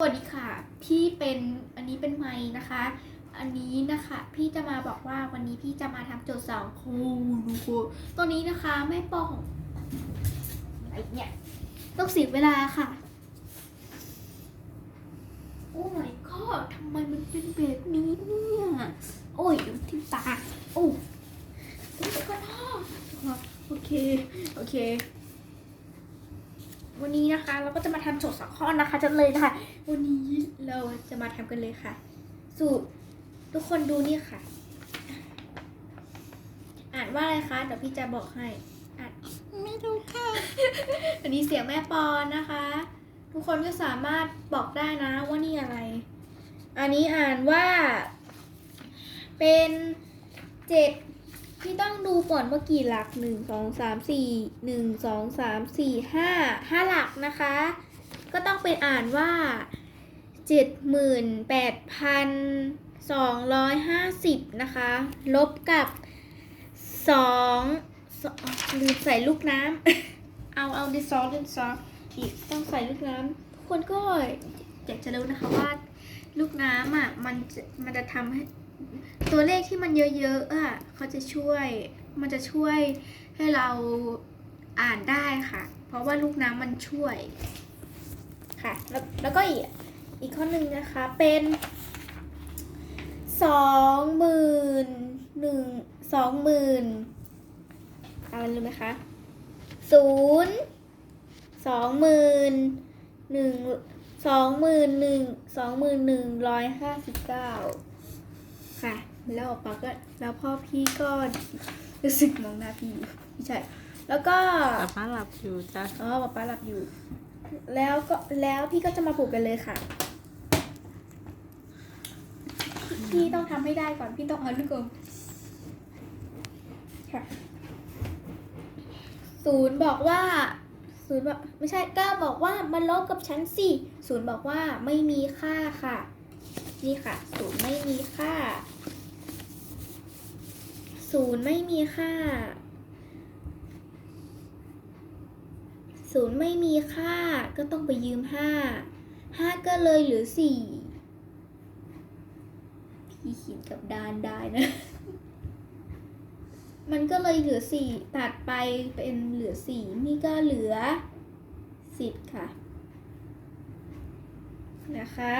สวัสดีค่ะพี่เป็นอันนี้เป็นไม้นะคะ อันนี้นะคะพี่จะมาบอกว่าวันนี้พี่จะมาทำโจทย์สองครูดูคตอนนี้นะคะแม่ปองอะไรเนี่ยต้องเสียเวลาค่ะ โอ้ my god ทำไมมันเป็นแบบนี้เนี่ยโอ้ยดูทิ่มตาโอ้ทิ่มตาก็ท่อโอเค โอเค วันนี้นะคะ เราก็จะมาทำโจทย์สองข้อนะคะจะเลยนะคะ วันนี้เราจะมาทำกันเลยค่ะ สูตรทุกคนดูนี่ค่ะ อ่านว่าอะไรคะ เดี๋ยวพี่จะบอกให้อ่านไม่รู้ค่ะอันนี้เสียงแม่ปอนนะคะ ทุกคนก็สามารถบอกได้นะว่านี่อะไร อันนี้อ่านว่า เป็นเจ็ด พี่ต้องดูก่อนว่ากี่หลักหนึ่งสองสามสี่หนึ่งสองสามสี่ห้าห้าหลักนะคะ ก็ต้องเป็นอ่านว่าเจ็ดหมื่นแปดพันสองร้อยห้าสิบนะคะ ลบกับสองสองลืมใส่ลูกน้ำ เอาเอาดิซอสดิซอสอีกต้องใส่ลูกน้ำทุกคนก็อยากจะรู้นะคะว่าลูกน้ำอะมันจะมันจะทำให้ ตัวเลขที่มันเยอะๆอะเขาจะช่วย มันจะช่วยให้เราอ่านได้ค่ะ เพราะว่าลูกน้ำมันช่วย ค่ะ แล้วแล้วก็อีกอีกข้อหนึ่งนะคะเป็นสองหมื่นหนึ่งสองหมื่นอะไรรู้ไหมคะศูนย์สองหมื่นหนึ่งสองหมื่นหนึ่งสองหมื่นหนึ่งร้อยห้าสิบเก้าค่ะ แล้วออกมาก็แล้วพ่อพี่ก็รู้สึกมองหน้าพี่อยู่ไม่ใช่ แล้วก็ป้าป้าหลับอยู่จ้ะอ๋อป๊าป๊าหลับอยู่ แล้วก็แล้วพี่ก็จะมาปลูกกันเลยค่ะ พี่ต้องทำให้ได้ก่อนพี่ต้องเอาลูกกลมค่ะศูนย์บอกว่าศูนย์บอกไม่ใช่เก้าบอกว่ามันลบกับชั้นสี่ศูนย์บอกว่าไม่มีค่าค่ะ นี่ค่ะ ศูนย์ไม่มีค่า ศูนย์ไม่มีค่า ศูนย์ไม่มีค่าก็ต้องไปยืมห้า ห้าก็เลยเหลือสี่พี่ขีดกับดานได้นะ มันก็เลยเหลือสี่ตัดไปเป็นเหลือสี่นี่ก็เหลือสิบค่ะ นะคะ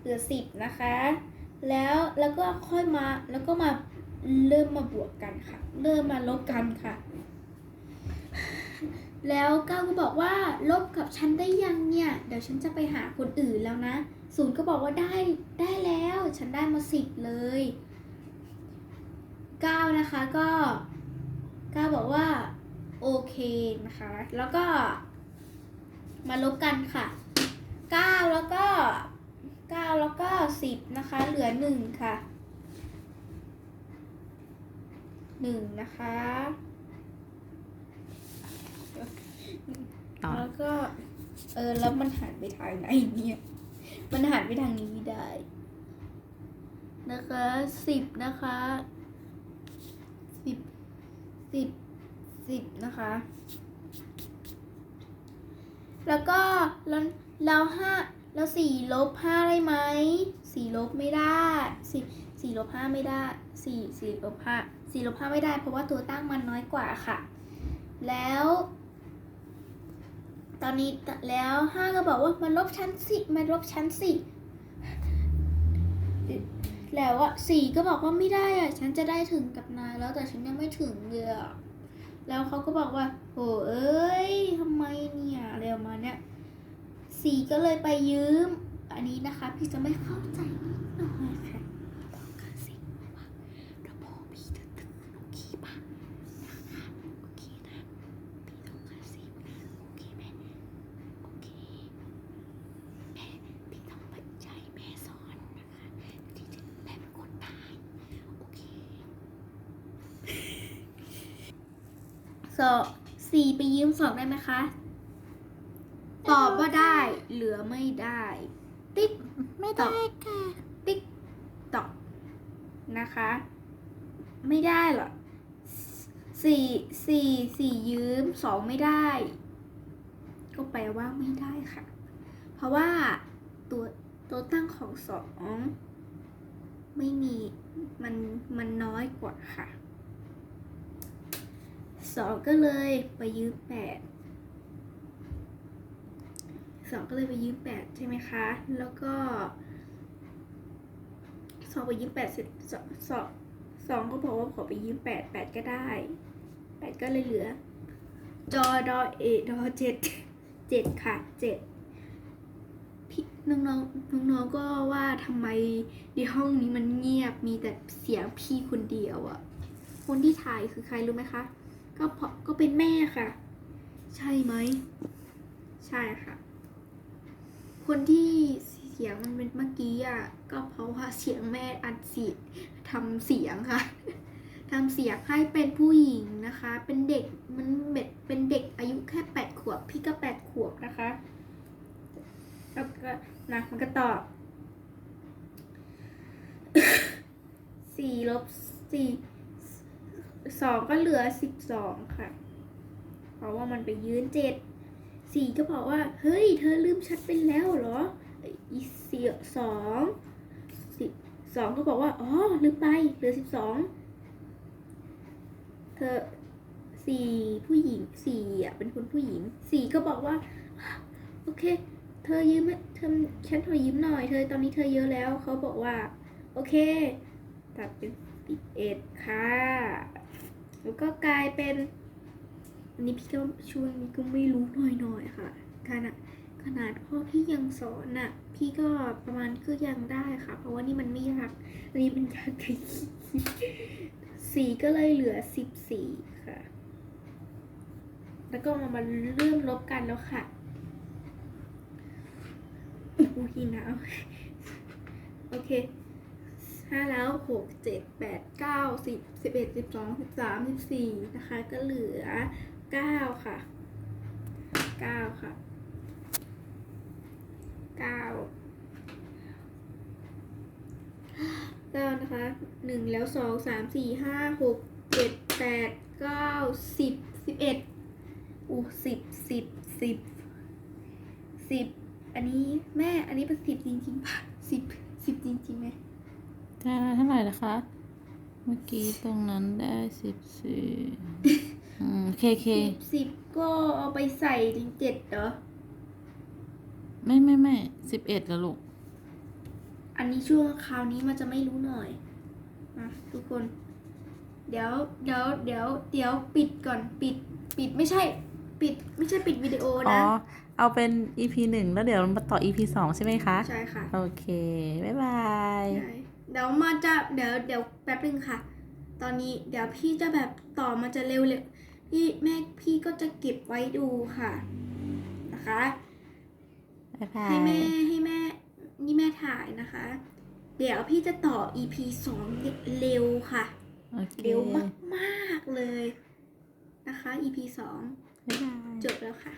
เหลือสิบนะคะ แล้วแล้วก็ค่อยมาแล้วก็มา เริ่มมาบวกกันค่ะ เริ่มมาลบกันค่ะ แล้วก้าวก็บอกว่า ลบกับฉันได้ยังเนี่ย เดี๋ยวฉันจะไปหาคนอื่นแล้วนะ ศูนย์ก็บอกว่าได้ได้แล้ว ฉันได้มาสิบเลยก้าวนะคะก็ก้าวบอกว่าโอเคนะคะ แล้วก็มาลบกันค่ะเก้าแล้วก็เก้าแล้วก็สิบนะคะ เหลือหนึ่งค่ะ หนึ่งนะคะต่อแล้วก็เออแล้วมันหันไปทางไหนเนี่ย มันหันไปทางนี้ได้ นะคะสิบนะคะสิบสิบสิบนะคะ แล้วก็แล้วแล้วห้าแล้วสี่ลบห้าได้ไหมสี่ลบไม่ได้สี่ สี่ลบห้าไม่ได้สี่สี่ลบห้าสี่ลบห้าไม่ได้ เพราะว่าตัวตั้งมันน้อยกว่าค่ะ แล้ว ตอนนี้แล้วห้าก็บอกว่ามันลบชั้นสิมันลบชั้นสิแล้วอะสี่ก็บอกว่าไม่ได้อะฉันจะได้ถึงกับนายแล้วแต่ฉันยังไม่ถึงเลยอะแล้วเขาก็บอกว่าโหเอ้ยทำไมเนี่ยอะไรประมาณเนี้ยสี่ก็เลยไปยืม อันนี้นะคะ พี่จะไม่เข้าใจนิดหน่อยค่ะต้องการสิ่งว่าเดี๋ยวพ่อพี่จะตื่นโอเคปะนะคะโอเคนะพี่ต้องการสิ่งโอเคไหม โอเคแม่พี่ต้องไปใจแม่สอนนะคะที่จะแม่เป็นคนตาย โอเคส องสี่ไปยืมสองได้ไหมคะ ตอบว่าได้ เหลือไม่ได้ ติ๊ก ไม่ได้ค่ะ ติ๊กตอกนะคะ ไม่ได้เหรอสี่สี่สี่ยืมสองไม่ได้ ก็แปลว่าไม่ได้ค่ะ เพราะว่าตัวตัวตั้งของสองไม่มีมันมันน้อยกว่าค่ะ สองก็เลยไปยืมแปดสองก็เลยไปยืมแปดใช่ไหมคะ แล้วก็สองไปยืมแปดเสร็จสองสองก็บอกว่าขอไปยืมแปดแปดก็ได้แปดก็เลยเหลือ จอดอเอดอเจ็ดเจ็ดค่ะเจ็ดพี่น้องๆน้องก็ว่าทำไมในห้องนี้มันเงียบมีแต่เสียงพี่คนเดียวอะคนที่ถ่ายคือใครรู้ไหมคะ ก็เพราะก็เป็นแม่ค่ะ ใช่ไหม ใช่ค่ะ คนที่เสียงมันเป็นเมื่อกี้อะก็เพราะว่าเสียงแม่อัดเสียงทำเสียงค่ะทำเสียงให้เป็นผู้หญิงนะคะ เป็นเด็กมันเบ็ดเป็นเด็กอายุแค่แปดขวบ พี่ก็แปดขวบนะคะแล้วก็นะมันก็ตอบสี่ลบสี่ สองก็เหลือสิบสองค่ะ เพราะว่ามันไปยืนเจ็ดสี่ก็บอกว่า เฮ้ย เธอลืมชัดไปแล้วเหรออีสี่สองสิบสองก็บอกว่า อ๋อ ลืมไป เหลือสิบสองเธอสี่ผู้หญิงสี่อะ เป็นคนผู้หญิงสี่ก็บอกว่า โอเค เธอยืมเธอฉันขอยืมหน่อย เธอตอนนี้เธอเยอะแล้ว เขาบอกว่า โอเคตัดเป็นสิบเอ็ดค่ะ แล้วก็กลายเป็นอันนี้พี่ก็ช่วงนี้ก็ไม่รู้หน่อยหน่อยๆค่ะขนาดขนาดพ่อพี่ยังสอนน่ะ พี่ก็ประมาณก็ยังได้ค่ะ เพราะว่านี่มันไม่ยากอันนี้เป็นการคิดสี่ก็เลยเหลือสิบสี่ค่ะ แล้วก็มามาเริ่มลบกันแล้วค่ะอุ้ยหนาวโอเค ห้าแล้วหกเจ็ดแปดเก้าสิบสิบเอ็ดสิบสองสิบสามสิบสี่นะคะ ก็เหลือเก้าค่ะเก้าค่ะเก้าเก้านะคะหนึ่งแล้วสองสามสี่ห้าหกเจ็ดแปดเก้าสิบสิบเอ็ดอู้สิบสิบสิบสิบอันนี้แม่อันนี้เป็นสิบจริงๆป่ะสิบสิบจริงๆไหม ได้เท่าไหร่นะคะ เมื่อกี้ตรงนั้นได้สิบสี่อืมเคเคสิบสิบก็เอาไปใส่ถึงเจ็ดเหรอ ไม่ไม่ไม่สิบเอ็ดแล้วลูก อันนี้ช่วงคราวนี้มันจะไม่รู้หน่อยนะทุกคน เดี๋ยวเดี๋ยวเดี๋ยวเดี๋ยวปิดก่อนปิด ปิดไม่ใช่ ปิดไม่ใช่ปิดวิดีโออ๋อ นะ เอาเป็น EP หนึ่งแล้วเดี๋ยวมาต่อ EP สองใช่ไหมคะ ใช่ค่ะโอเค บ๊ายบาย ใช่เดี๋ยวมาจะเดี๋ยวเดี๋ยวแป๊บนึงค่ะ ตอนนี้เดี๋ยวพี่จะแบบต่อมันจะเร็วเร็วพี่แม่พี่ก็จะเก็บไว้ดูค่ะ นะคะบ๊ายบายให้แม่ให้แม่นี่แม่ถ่ายนะคะ เดี๋ยวพี่จะต่อ EP สองเร็วค่ะโอเคเร็วมากๆเลยนะคะ EP สองบ๊ายบายจบแล้วค่ะ